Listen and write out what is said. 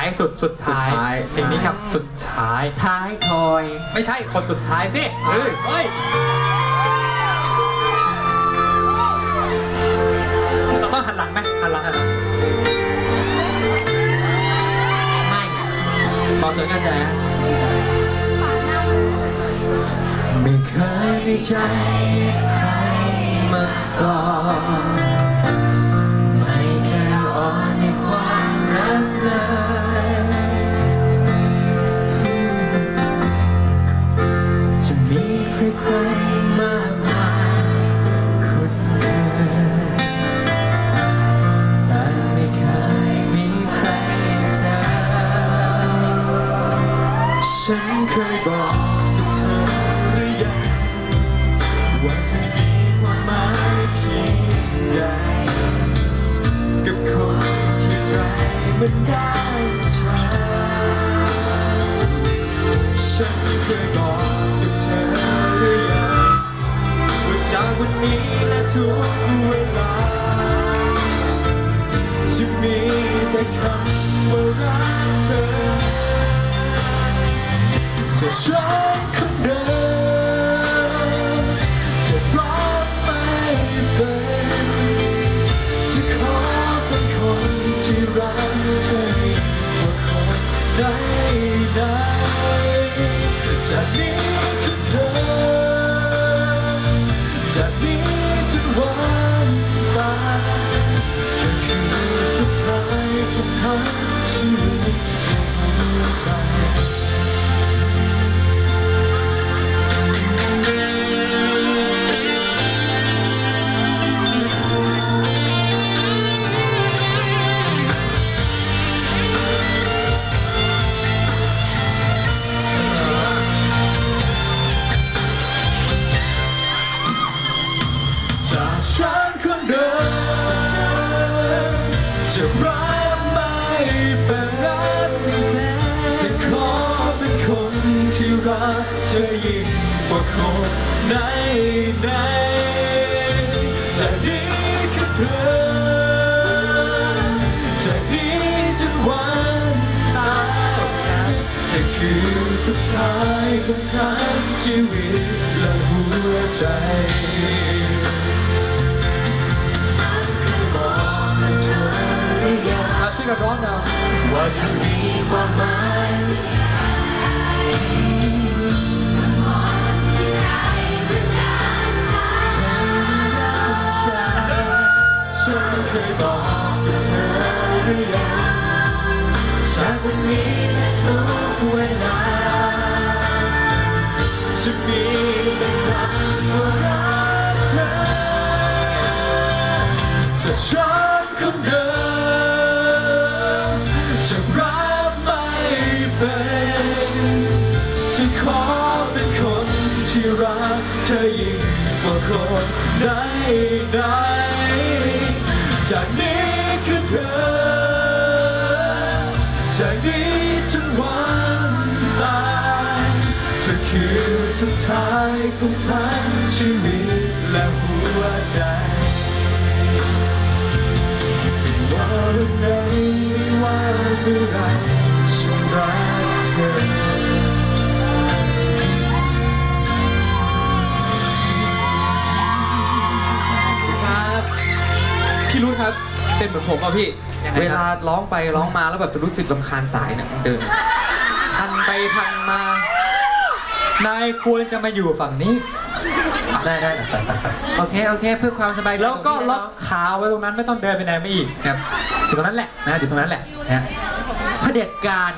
ายสุดสุดท้ายสุดท้าย สิ่งนี้ครับสุดท้าย ท้ายทอย ไม่ใช่คนสุดท้ายสิเอ้ยเฮ้ยเราต้องหันหลังไหมหันหลังหันหลังไม่ขอสวนกระแสไม่เคยมีใจใครมาก่อน ฉันเคยบอกกับเธอหรือยังว่าเธอมีความหมายเพียงใดกับคนที่ใจมันได้ ทุกเวลาจะมีแต่คำว่ารักเธอจะฉันคนเดิมจะรักไม่เป็นจะขอเป็นคนที่รักเธอกว่าคนใดใดๆจากนี้คือเธอจากนี้ คนเดิมจะรักไม่เป็นจะขอเป็นคนที่รักเธอยิ่งกว่าคนไหนไหนๆจากนี้คือเธอจากนี้จนวันตายเธอคือสุดท้ายของทั้งชีวิตและหัวใจ มาช่วยกันร้องหน่อยว่าจะมีค จะรับไม่เป็นจะขอเป็นคนที่รักเธอยิ่งกว่าคนใดใดๆจากนี้คือเธอ จากนี้จนวันตายเธอคือสุดท้ายของทั้งชีวิตและหัวใจว่าวันไหนว่า เมื่อไรฉันรักเธอครับพี่รุ่นครับ เป็นเหมือนผมอะพี่ยังไงครับเวลาร้องไปร้องมาแล้วแบบจะรู้สึกลำคาญสายเนี่ยมันเดินพันไปพันมา นายควรจะมาอยู่ฝั่งนี้ ได้ได้ไปไปไปโอเคโอเค เพื่อความสบายใจแล้วก็ของพี่ล็อกขาไว้ตรงนั้นไม่ต้องเดินไปไหนไม่อีกครับอยู่ตรงนั้นแหละนะอยู่ตรงนั้นแหละนะ เผด็จการ